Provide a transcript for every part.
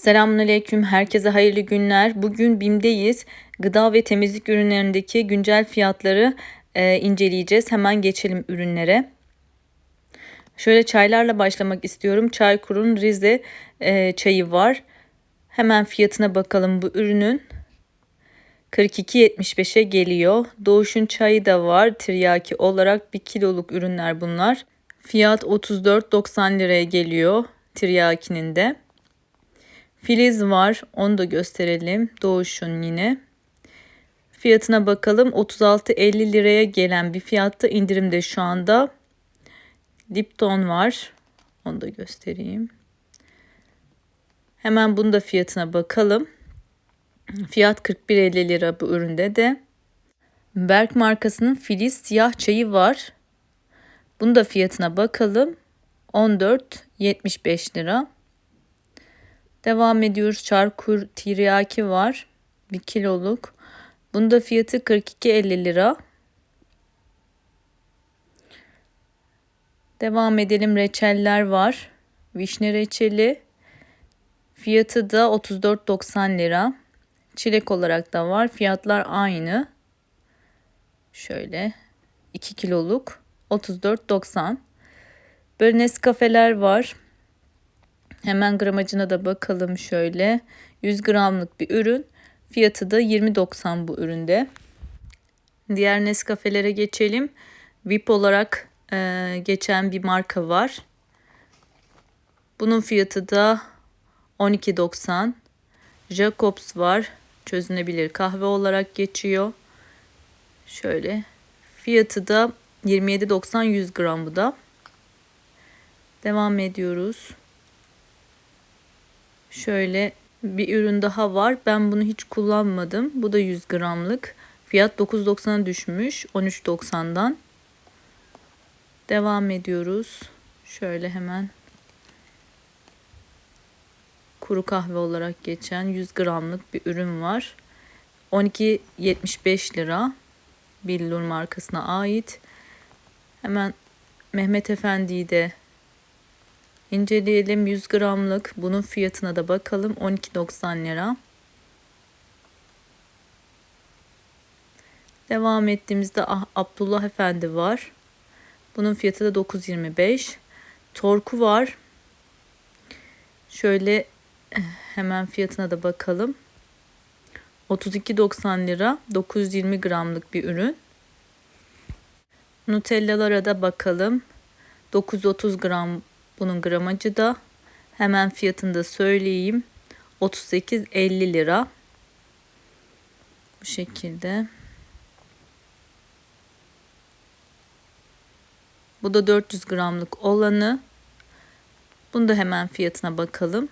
Selamünaleyküm. Herkese hayırlı günler. Bugün BİM'deyiz. Gıda ve temizlik ürünlerindeki güncel fiyatları e, inceleyeceğiz. Hemen geçelim ürünlere. Şöyle çaylarla başlamak istiyorum. Çaykur'un Rize e, çayı var. Hemen fiyatına bakalım bu ürünün. 42.75'e geliyor. Doğuş'un çayı da var. Tiryaki olarak 1 kiloluk ürünler bunlar. Fiyat 34.90 liraya geliyor. Tiryaki'nin de. Filiz var. Onu da gösterelim. Doğuş'un yine. Fiyatına bakalım. 36.50 liraya gelen bir fiyatta indirimde şu anda. Lipton var. Onu da göstereyim. Hemen bunun da fiyatına bakalım. Fiyat 41.50 lira bu üründe de. Berk markasının Filiz siyah çayı var. Bunun da fiyatına bakalım. 14.75 lira. Devam ediyoruz. Çarkur tiryaki var. 1 kiloluk. Bunda fiyatı 42.50 lira. Devam edelim. Reçeller var. Vişne reçeli. Fiyatı da 34.90 lira. Çilek olarak da var. Fiyatlar aynı. Şöyle 2 kiloluk 34.90. Böyle Nescafeler var. Hemen gramajına da bakalım şöyle. 100 gramlık bir ürün. Fiyatı da 20.90 bu üründe. Diğer Nescafe'lere geçelim. VIP olarak e, geçen bir marka var. Bunun fiyatı da 12.90. Jacobs var. Çözünebilir kahve olarak geçiyor. Şöyle. Fiyatı da 27.90 100 gram bu da. Devam ediyoruz. Şöyle bir ürün daha var. Ben bunu hiç kullanmadım. Bu da 100 gramlık. Fiyat 9.90'a düşmüş. 13.90'dan. Devam ediyoruz. Şöyle hemen kuru kahve olarak geçen 100 gramlık bir ürün var. 12.75 lira. Billur markasına ait. Hemen Mehmet Efendi'yi de inceleyelim. 100 gramlık. Bunun fiyatına da bakalım. 12.90 lira. Devam ettiğimizde ah, Abdullah Efendi var. Bunun fiyatı da 9.25. Torku var. Şöyle eh, hemen fiyatına da bakalım. 32.90 lira 920 gramlık bir ürün. Nutellalara da bakalım. 930 gram bunun gramajı da. Hemen fiyatını da söyleyeyim. 38.50 lira. Bu şekilde. Bu da 400 gramlık olanı. Bunu da hemen fiyatına bakalım.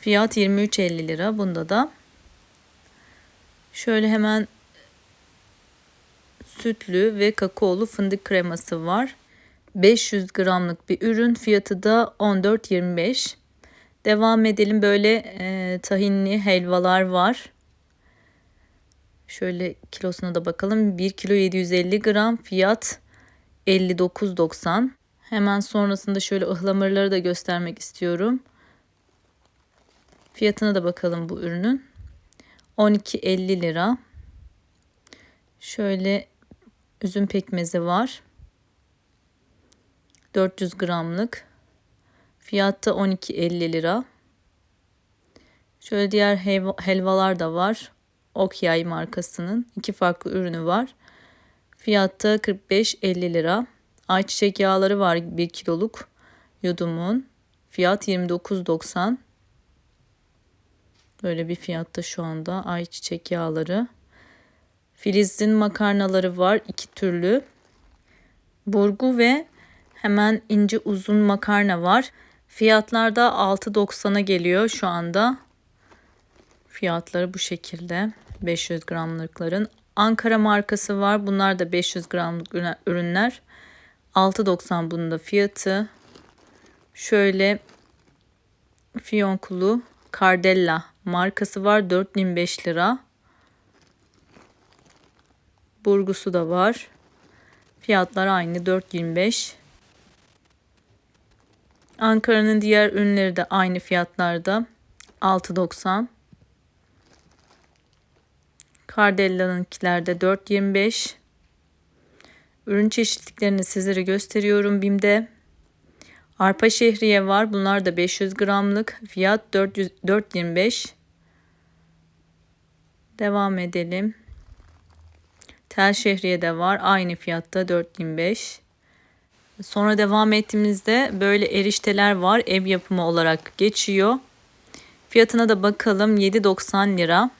Fiyat 23.50 lira. Bunda da şöyle hemen sütlü ve kakaolu fındık kreması var. 500 gramlık bir ürün. Fiyatı da 14.25. Devam edelim. Böyle e, tahinli helvalar var. Şöyle kilosuna da bakalım. 1 kilo 750 gram. Fiyat 59.90. Hemen sonrasında şöyle ıhlamurları da göstermek istiyorum. Fiyatına da bakalım bu ürünün. 12.50 lira. Şöyle üzüm pekmezi var. 400 gramlık. Fiyatta 12.50 lira. Şöyle diğer helvalar da var. Okyay markasının iki farklı ürünü var. Fiyatta 45.50 lira. Ayçiçek yağları var 1 kiloluk yudumun. Fiyat 29.90. Böyle bir fiyatta şu anda ayçiçek yağları. Filiz'in makarnaları var iki türlü. Burgu ve hemen ince uzun makarna var. Fiyatlar da 6.90'a geliyor şu anda. Fiyatları bu şekilde. 500 gramlıkların. Ankara markası var. Bunlar da 500 gramlık ürünler. 6.90 bunun da fiyatı. Şöyle fiyonkulu Cardella markası var. 4005 lira. Burgusu da var. Fiyatlar aynı 4.25. Ankara'nın diğer ürünleri de aynı fiyatlarda. 6.90. Cardella'nınkiler de 4.25. Ürün çeşitliklerini sizlere gösteriyorum BİM'de. Arpa şehriye var. Bunlar da 500 gramlık. Fiyat 400, 4.25. Devam edelim. Tel şehriye de var. Aynı fiyatta 4.25. Sonra devam ettiğimizde böyle erişteler var. Ev yapımı olarak geçiyor. Fiyatına da bakalım 7.90 lira.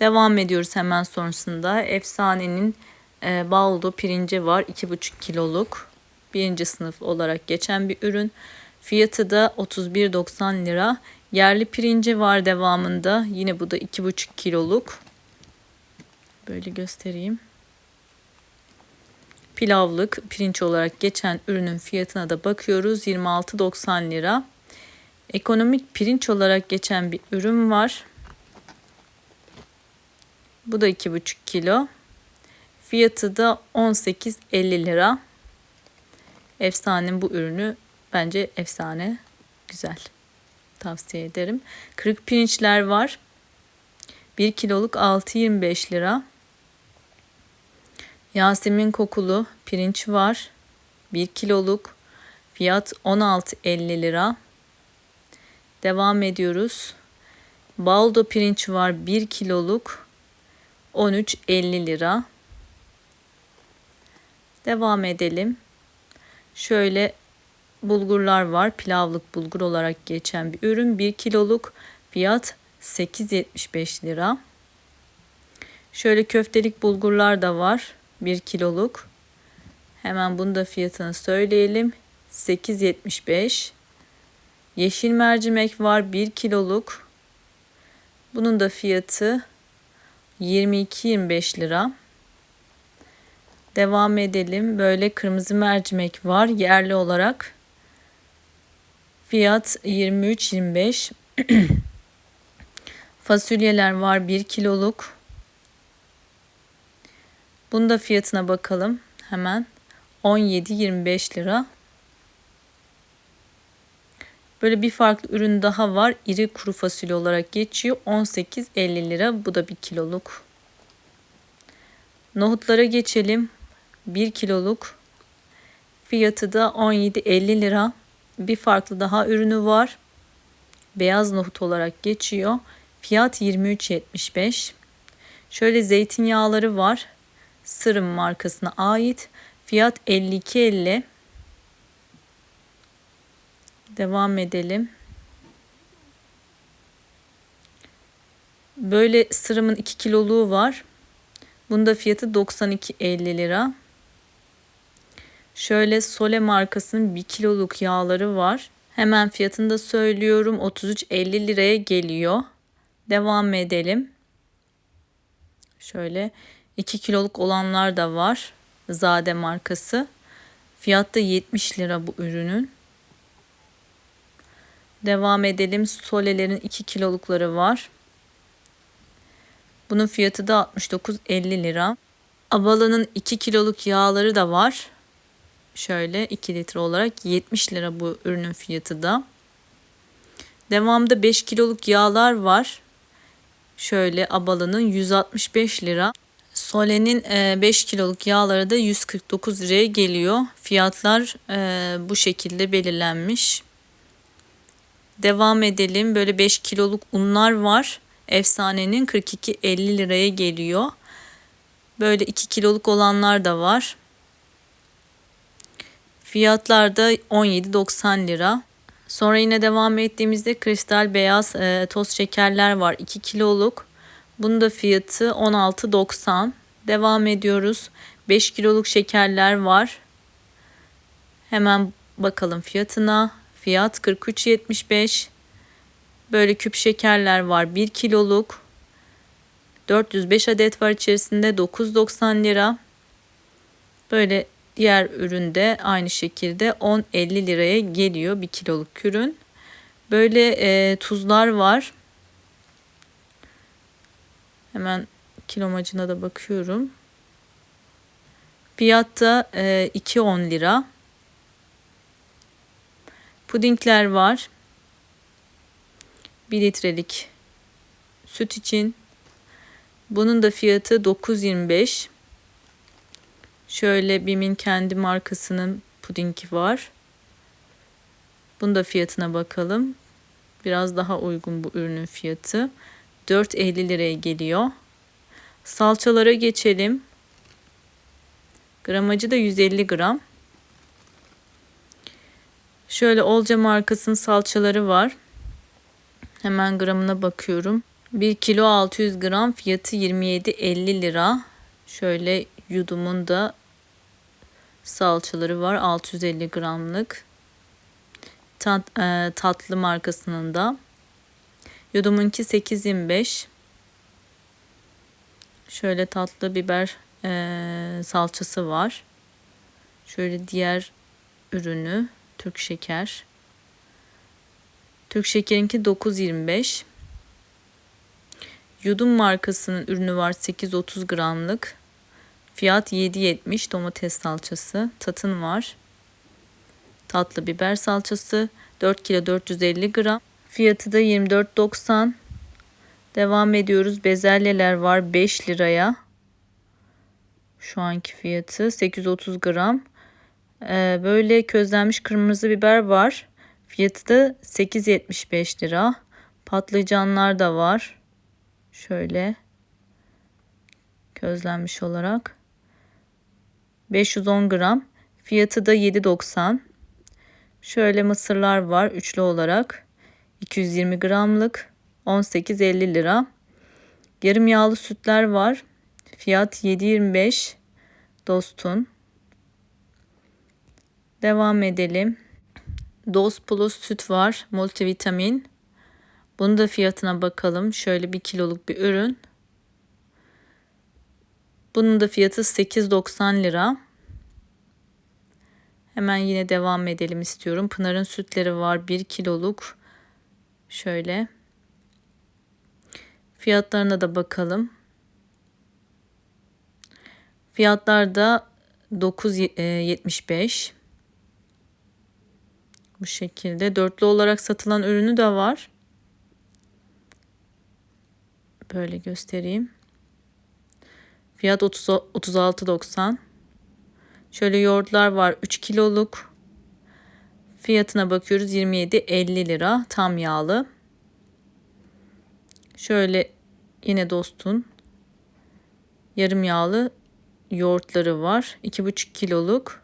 Devam ediyoruz hemen sonrasında. Efsanenin e, baldo pirinci var. 2,5 kiloluk. Birinci sınıf olarak geçen bir ürün. Fiyatı da 31.90 lira. Yerli pirinci var devamında. Yine bu da 2,5 kiloluk. Böyle göstereyim. Pilavlık pirinç olarak geçen ürünün fiyatına da bakıyoruz. 26.90 lira. Ekonomik pirinç olarak geçen bir ürün var. Bu da 2,5 kilo. Fiyatı da 18.50 lira. Efsanenin bu ürünü bence efsane. Güzel. Tavsiye ederim. Kırık pirinçler var. 1 kiloluk 6.25 lira. Yasemin kokulu pirinç var. 1 kiloluk. Fiyat 16.50 lira. Devam ediyoruz. Baldo pirinç var 1 kiloluk. 13.50 lira. Devam edelim. Şöyle bulgurlar var. Pilavlık bulgur olarak geçen bir ürün. 1 kiloluk fiyat 8.75 lira. Şöyle köftelik bulgurlar da var. 1 kiloluk. Hemen bunu da fiyatını söyleyelim. 8.75. Yeşil mercimek var 1 kiloluk. Bunun da fiyatı 22-25 lira. Devam edelim. Böyle kırmızı mercimek var yerli olarak. Fiyat 23-25. Fasulyeler var 1 kiloluk. Bunun da fiyatına bakalım hemen. 17-25 lira. Böyle bir farklı ürün daha var. İri kuru fasulye olarak geçiyor. 18.50 lira. Bu da bir kiloluk. Nohutlara geçelim. 1 kiloluk. Fiyatı da 17.50 lira. Bir farklı daha ürünü var. Beyaz nohut olarak geçiyor. Fiyat 23.75. Şöyle zeytinyağları var. Sırım markasına ait. Fiyat 52.50. Devam edelim. Böyle sırımın 2 kiloluğu var. Bunda fiyatı 92.50 lira. Şöyle Sole markasının 1 kiloluk yağları var. Hemen fiyatını da söylüyorum. 33.50 liraya geliyor. Devam edelim. Şöyle 2 kiloluk olanlar da var. Zade markası. Fiyatta 70 lira bu ürünün. Devam edelim. Solelerin 2 kilolukları var. Bunun fiyatı da 69.50 lira. Abala'nın 2 kiloluk yağları da var. Şöyle 2 litre olarak 70 lira bu ürünün fiyatı da. Devamda 5 kiloluk yağlar var. Şöyle Abala'nın 165 lira. Sole'nin 5 kiloluk yağları da 149 liraya geliyor. Fiyatlar bu şekilde belirlenmiş. Devam edelim. Böyle 5 kiloluk unlar var. Efsanenin 42.50 liraya geliyor. Böyle 2 kiloluk olanlar da var. Fiyatlar da 17.90 lira. Sonra yine devam ettiğimizde kristal beyaz e, toz şekerler var. 2 kiloluk. Bunun da fiyatı 16.90. Devam ediyoruz. 5 kiloluk şekerler var. Hemen bakalım fiyatına. Fiyat 43.75. Böyle küp şekerler var 1 kiloluk. 405 adet var içerisinde 9.90 lira. Böyle diğer üründe aynı şekilde 10.50 liraya geliyor 1 kiloluk ürün. Böyle e, tuzlar var. Hemen kilomacına da bakıyorum. Fiyatta e, 2.10 lira. Pudingler var. 1 litrelik süt için. Bunun da fiyatı 9.25. Şöyle Bim'in kendi markasının pudingi var. Bunun da fiyatına bakalım. Biraz daha uygun bu ürünün fiyatı. 4.50 liraya geliyor. Salçalara geçelim. Gramajı da 150 gram. Şöyle Olca markasının salçaları var. Hemen gramına bakıyorum. 1 kilo 600 gram fiyatı 27.50 lira. Şöyle yudumun da salçaları var 650 gramlık. Tat, e, tatlı markasının da. Yudumunki 8.25. Şöyle tatlı biber e, salçası var. Şöyle diğer ürünü Türk şeker. Türk şekerinki 9.25. Yudum markasının ürünü var 830 gramlık. Fiyat 7.70 domates salçası. Tatın var. Tatlı biber salçası 4 kilo 450 gram. Fiyatı da 24.90. Devam ediyoruz. Bezelyeler var 5 liraya. Şu anki fiyatı 830 gram. Ee, böyle közlenmiş kırmızı biber var. Fiyatı da 8.75 lira. Patlıcanlar da var. Şöyle közlenmiş olarak. 510 gram. Fiyatı da 7.90. Şöyle mısırlar var üçlü olarak. 220 gramlık 18.50 lira. Yarım yağlı sütler var. Fiyat 7.25 Dostun. Devam edelim. Doz Plus süt var. Multivitamin. Bunun da fiyatına bakalım. Şöyle bir kiloluk bir ürün. Bunun da fiyatı 8.90 lira. Hemen yine devam edelim istiyorum. Pınar'ın sütleri var 1 kiloluk. Şöyle. Fiyatlarına da bakalım. Fiyatlar da 9.75. Bu şekilde dörtlü olarak satılan ürünü de var. Böyle göstereyim. Fiyat 30, 36.90. Şöyle yoğurtlar var 3 kiloluk. Fiyatına bakıyoruz 27.50 lira tam yağlı. Şöyle yine dostun yarım yağlı yoğurtları var. 2,5 kiloluk.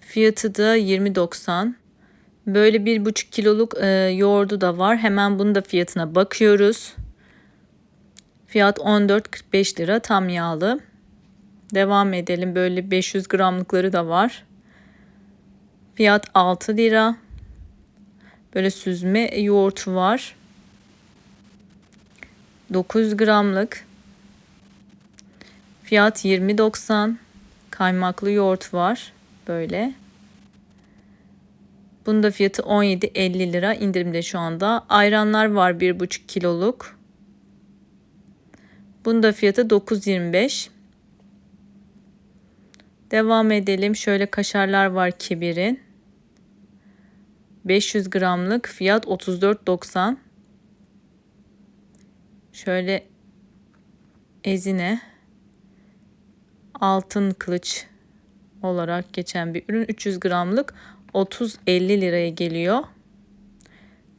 Fiyatı da 20.90. Böyle 1,5 kiloluk e, yoğurdu da var. Hemen bunun da fiyatına bakıyoruz. Fiyat 14.45 lira tam yağlı. Devam edelim. Böyle 500 gramlıkları da var. Fiyat 6 lira. Böyle süzme yoğurt var. 900 gramlık. Fiyat 20.90. Kaymaklı yoğurt var. Böyle. Bunun da fiyatı 17.50 lira indirimde şu anda. Ayranlar var 1,5 kiloluk. Bunun da fiyatı 9.25. Devam edelim. Şöyle kaşarlar var kibirin. 500 gramlık fiyat 34.90. Şöyle ezine altın kılıç olarak geçen bir ürün 300 gramlık 30-50 liraya geliyor.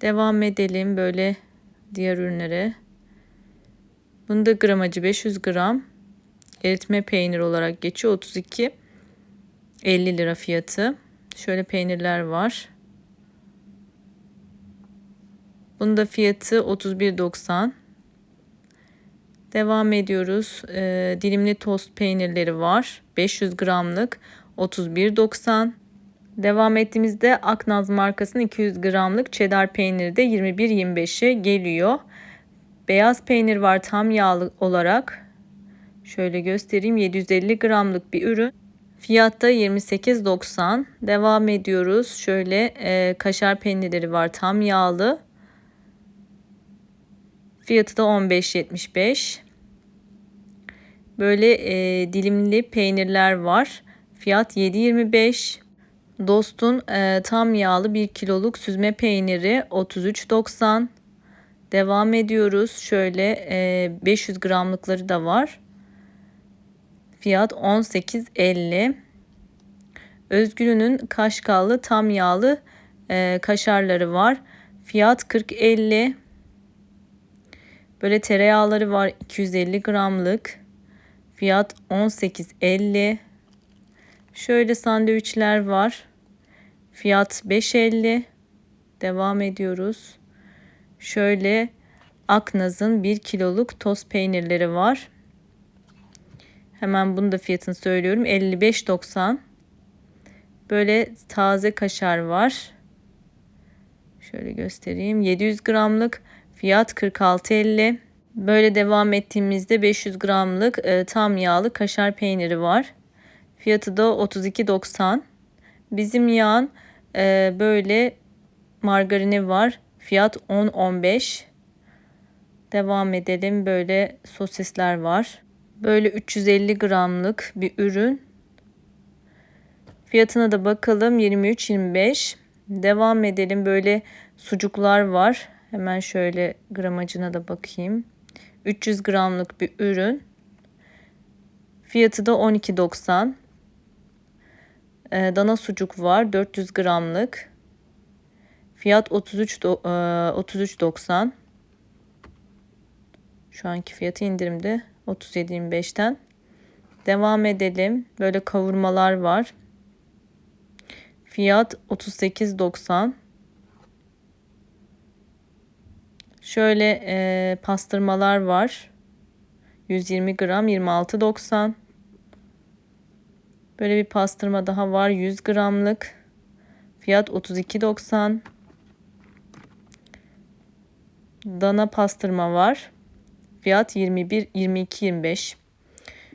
Devam edelim böyle diğer ürünlere. Bunda gramajı 500 gram. Eritme peynir olarak geçiyor. 32 50 lira fiyatı. Şöyle peynirler var. Bunda fiyatı 31.90. Devam ediyoruz. Ee, dilimli tost peynirleri var. 500 gramlık 31.90. Devam ettiğimizde Aknaz markasının 200 gramlık cheddar peyniri de 21.25'e geliyor. Beyaz peynir var tam yağlı olarak. Şöyle göstereyim 750 gramlık bir ürün. Fiyatta 28.90. Devam ediyoruz. Şöyle e, kaşar peynirleri var tam yağlı. Fiyatı da 15.75. Böyle e, dilimli peynirler var. Fiyat 7.25. Dost'un e, tam yağlı 1 kiloluk süzme peyniri 33.90. Devam ediyoruz. Şöyle e, 500 gramlıkları da var. Fiyat 18.50. Özgür'ünün kaşkallı tam yağlı e, kaşarları var. Fiyat 40.50. Böyle tereyağları var 250 gramlık. Fiyat 18.50. Şöyle sandviçler var. Fiyat 5.50. Devam ediyoruz. Şöyle Aknaz'ın 1 kiloluk toz peynirleri var. Hemen bunu da fiyatını söylüyorum. 55.90. Böyle taze kaşar var. Şöyle göstereyim. 700 gramlık fiyat 46.50. Böyle devam ettiğimizde 500 gramlık e, tam yağlı kaşar peyniri var. Fiyatı da 32.90. Bizim yağın e, böyle margarini var. Fiyat 10.15. Devam edelim. Böyle sosisler var. Böyle 350 gramlık bir ürün. Fiyatına da bakalım 23-25. Devam edelim. Böyle sucuklar var. Hemen şöyle gramajına da bakayım. 300 gramlık bir ürün. Fiyatı da 12.90. Ee, dana sucuk var 400 gramlık. Fiyat 33 33.90. E, Şu anki fiyatı indirimde 37.25'ten. Devam edelim. Böyle kavurmalar var. Fiyat 38.90. Şöyle e, pastırmalar var. 120 gram 26.90. Böyle bir pastırma daha var 100 gramlık. Fiyat 32.90. Dana pastırma var. Fiyat 21 22 25.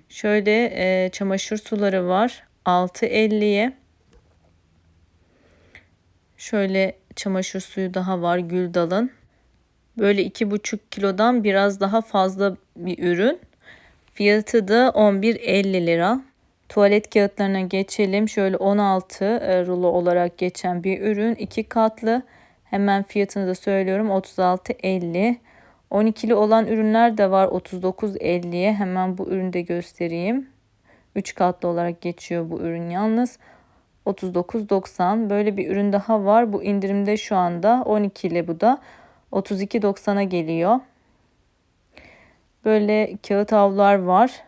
Şöyle e, çamaşır suları var. 6.50'ye. Şöyle çamaşır suyu daha var Gül Dalın. Böyle 2,5 kilodan biraz daha fazla bir ürün. Fiyatı da 11.50 lira. Tuvalet kağıtlarına geçelim. Şöyle 16 e, rulo olarak geçen bir ürün. 2 katlı. Hemen fiyatını da söylüyorum. 36.50. 12'li olan ürünler de var 39.50'ye. Hemen bu ürünü de göstereyim. 3 katlı olarak geçiyor bu ürün yalnız. 39.90 böyle bir ürün daha var. Bu indirimde şu anda 12'li bu da 32.90'a geliyor. Böyle kağıt havlular var.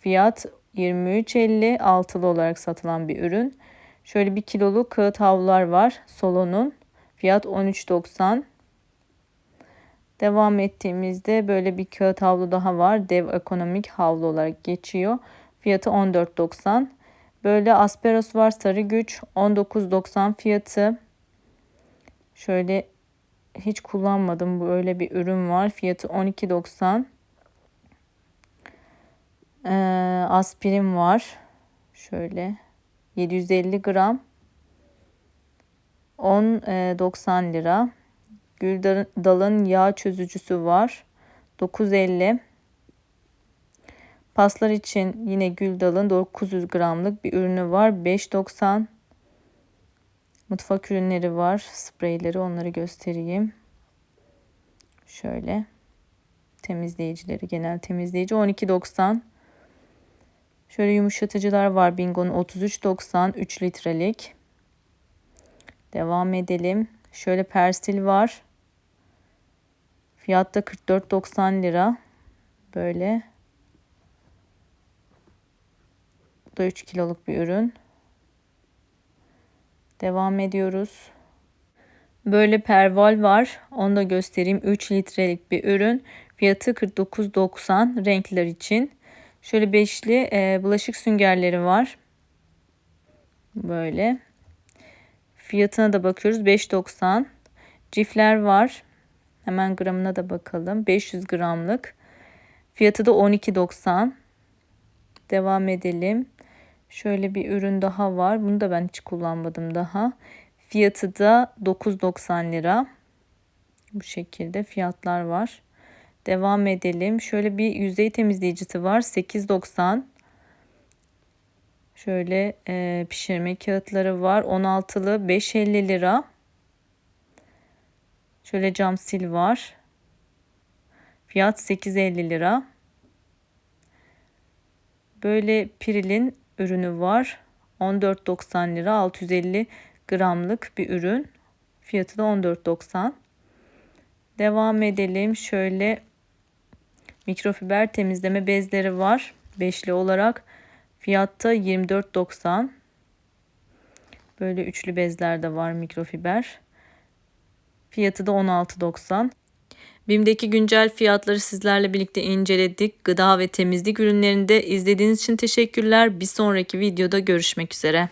Fiyat 23.50 altılı olarak satılan bir ürün. Şöyle bir kiloluk kağıt havlular var. Solon'un fiyat 13.90. Devam ettiğimizde böyle bir kağıt havlu daha var. Dev ekonomik havlu olarak geçiyor. Fiyatı 14.90. Böyle Asperos var sarı güç 19.90 fiyatı. Şöyle hiç kullanmadım. bu öyle bir ürün var. Fiyatı 12.90. Ee, aspirin var. Şöyle 750 gram 10.90 e, lira. Gül dalın yağ çözücüsü var. 9.50. Paslar için yine gül dalın 900 gramlık bir ürünü var. 5.90. Mutfak ürünleri var. Spreyleri onları göstereyim. Şöyle. Temizleyicileri genel temizleyici 12.90. Şöyle yumuşatıcılar var. Bingo'nun 33.90 3 litrelik. Devam edelim. Şöyle persil var. Fiyatta 44.90 lira. Böyle. Bu da 3 kiloluk bir ürün. Devam ediyoruz. Böyle perval var. Onu da göstereyim. 3 litrelik bir ürün. Fiyatı 49.90 renkler için. Şöyle beşli e, bulaşık süngerleri var. Böyle. Fiyatına da bakıyoruz. 5.90. Cifler var. Hemen gramına da bakalım. 500 gramlık. Fiyatı da 12.90. Devam edelim. Şöyle bir ürün daha var. Bunu da ben hiç kullanmadım daha. Fiyatı da 9.90 lira. Bu şekilde fiyatlar var. Devam edelim. Şöyle bir yüzey temizleyicisi var. 8.90. Şöyle e, pişirme kağıtları var. 16'lı 5.50 lira. Şöyle cam sil var. Fiyat 8.50 lira. Böyle Piril'in ürünü var. 14.90 lira 650 gramlık bir ürün. Fiyatı da 14.90. Devam edelim. Şöyle mikrofiber temizleme bezleri var. Beşli olarak. Fiyatta 24.90. Böyle üçlü bezler de var mikrofiber. Fiyatı da 16.90. BİM'deki güncel fiyatları sizlerle birlikte inceledik. Gıda ve temizlik ürünlerinde izlediğiniz için teşekkürler. Bir sonraki videoda görüşmek üzere.